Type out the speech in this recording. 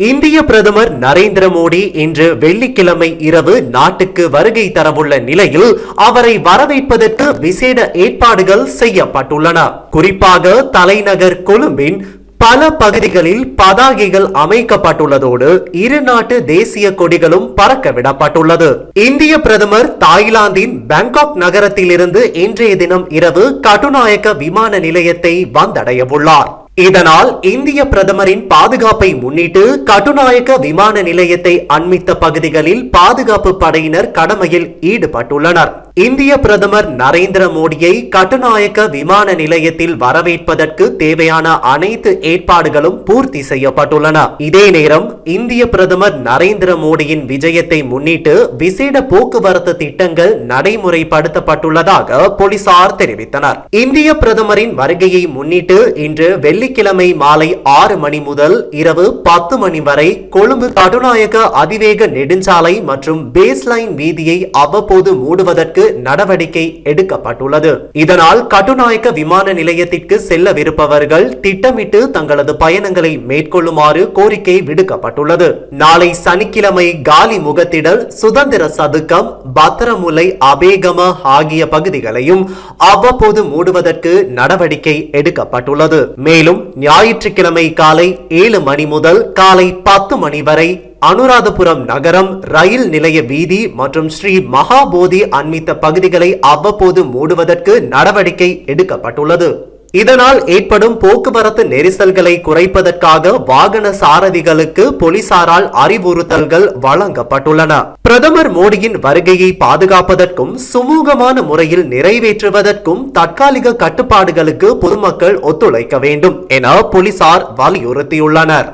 இந்திய பிரதமர் நரேந்திர மோடி இன்று வெள்ளிக்கிழமை இரவு நாட்டுக்கு வருகை தரவுள்ள நிலையில் அவரை வரவேற்பதற்கு விசேட ஏற்பாடுகள் செய்யப்பட்டுள்ளன. குறிப்பாக தலைநகர் கொழும்பின் பல பகுதிகளில் பதாகைகள் அமைக்கப்பட்டுள்ளதோடு இரு நாட்டு தேசிய கொடிகளும் பறக்க விடப்பட்டுள்ளது இந்திய பிரதமர் தாய்லாந்தின் பாங்காக் நகரத்திலிருந்து இன்றைய தினம் இரவு கட்டுநாயக்க விமான நிலையத்தை வந்தடையவுள்ளார். இதனால் இந்திய பிரதமரின் பாதுகாப்பை முன்னிட்டு கட்டுநாயக்க விமான நிலையத்தை அண்மித்த பகுதிகளில் பாதுகாப்பு படையினர் கடமையில் ஈடுபட்டுள்ளனர். இந்திய பிரதமர் நரேந்திர மோடியை கட்டுநாயக்க விமான நிலையத்தில் வரவேற்பதற்கு தேவையான அனைத்து ஏற்பாடுகளும் பூர்த்தி செய்யப்பட்டுள்ளன. இதே நேரம் இந்திய பிரதமர் நரேந்திர மோடியின் விஜயத்தை முன்னிட்டு விசேட போக்குவரத்து திட்டங்கள் நடைமுறைப்படுத்தப்பட்டுள்ளதாக போலீசார் தெரிவித்தனர். இந்திய பிரதமரின் வருகையை முன்னிட்டு இன்று வெள்ளிக்கிழமை மாலை ஆறு மணி முதல் இரவு பத்து மணி வரை கொழும்பு கட்டுநாயக்க அதிவேக நெடுஞ்சாலை மற்றும் பேஸ்லைன் வீதியை அவ்வப்போது மூடுவதற்கு நடவடிக்கை எடுக்கப்பட்டுள்ளது. இதனால் கட்டுநாயக்க விமான நிலையத்திற்கு செல்லவிருப்பவர்கள் திட்டமிட்டு தங்களது பயணங்களை மேற்கொள்ளுமாறு கோரிக்கை விடுக்கப்பட்டுள்ளது. நாளை சனிக்கிழமை காலி முகத்திடல் சுதந்திர சதுக்கம் பத்திரமுலை அபேகம ஆகிய பகுதிகளையும் அவ்வப்போது மூடுவதற்கு நடவடிக்கை எடுக்கப்பட்டுள்ளது. மேலும் ஞாயிற்றுக்கிழமை காலை ஏழு மணி முதல் காலை பத்து மணி வரை அனுராதபுரம் நகரம் ரயில் நிலைய வீதி மற்றும் ஸ்ரீ மகாபோதி அண்மித்த பகுதிகளை அவ்வப்போது மூடுவதற்கு நடவடிக்கை எடுக்கப்பட்டுள்ளது. இதனால் ஏற்படும் போக்குவரத்து நெரிசல்களை குறைப்பதற்காக வாகன சாரதிகளுக்கு போலீசாரால் அறிவுறுத்தல்கள் வழங்கப்பட்டுள்ளன. பிரதமர் மோடியின் வருகையை பாதுகாப்பதற்கும் சுமூகமான முறையில் நிறைவேற்றுவதற்கும் தற்காலிக கட்டுப்பாடுகளுக்கு பொதுமக்கள் ஒத்துழைக்க வேண்டும் என போலீசார் வலியுறுத்தியுள்ளனர்.